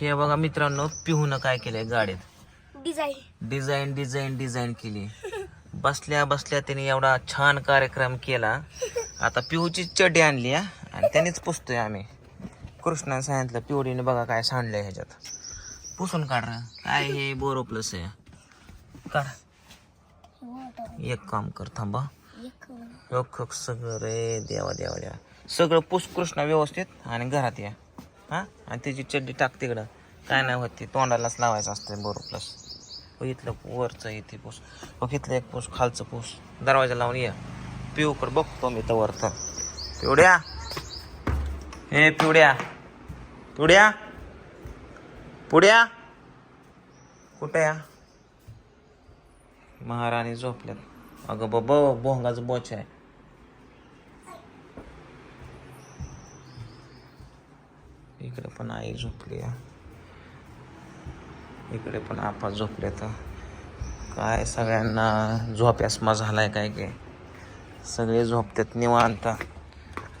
हे बघा मित्रांनो पिहून काय केलंय गाडीत? डिझाईन डिझाईन डिझाईन डिझाईन केली. बसल्या बसल्या त्याने एवढा छान कार्यक्रम केला. आता पिहूची चड्डी आणली आणि त्यानेच पुसतोय आम्ही. कृष्णाने सांगितलं पिवडीने बघा काय सांडलंय ह्याच्यात. पुसून काढ. काय हे बोरो प्लस आहे. काढ. एक काम कर थांबा. सगळं रे देवा देवा देवा. सगळं पुस कृष्णा व्यवस्थित आणि घरात या. हा? आणि त्याची चड्डी टाक तिकडं. काय नाही होत ती तोंडालाच लावायचं असतं बरोबर प्लस इथलं वरचं इथे पूस. मग इथलं एक पूस खालचं पूस. दरवाजा लावून ये. पिऊकडे बघतो मी तर वर तर पिवड्या. हे पिवड्या. पिवड्या. पुड्या कुठे या? महाराणी झोपल्यात. अगं बाबा भोंगाचं बोच आहे. इकडे पण आई झोपली आहे. इकडे पण आपा झोपले तर. काय सगळ्यांना झोप्यासमा झालाय काय काय सगळे झोपतात निवांत.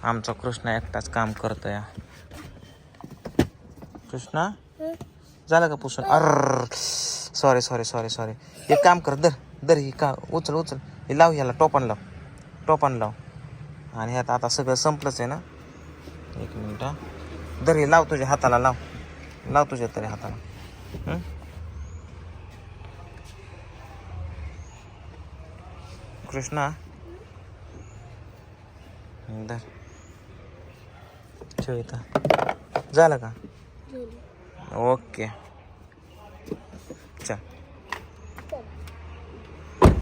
आमचा कृष्णा एकटाच काम करतोय. कृष्णा? झालं का पुसून? अर सॉरी सॉरी सॉरी सॉरी एक काम कर दर दर ही का उचल उचल. हे लाव ह्याला टोपण लाव. टोपण लाव. आणि ह्यात आता सगळं संपलंच आहे ना? एक मिनिट. दरी लाव तुझ्या हाताला लाव. लाव तुझ्या तरी हाताला. कृष्णा. दर. चविता झालं का? ओके. चल.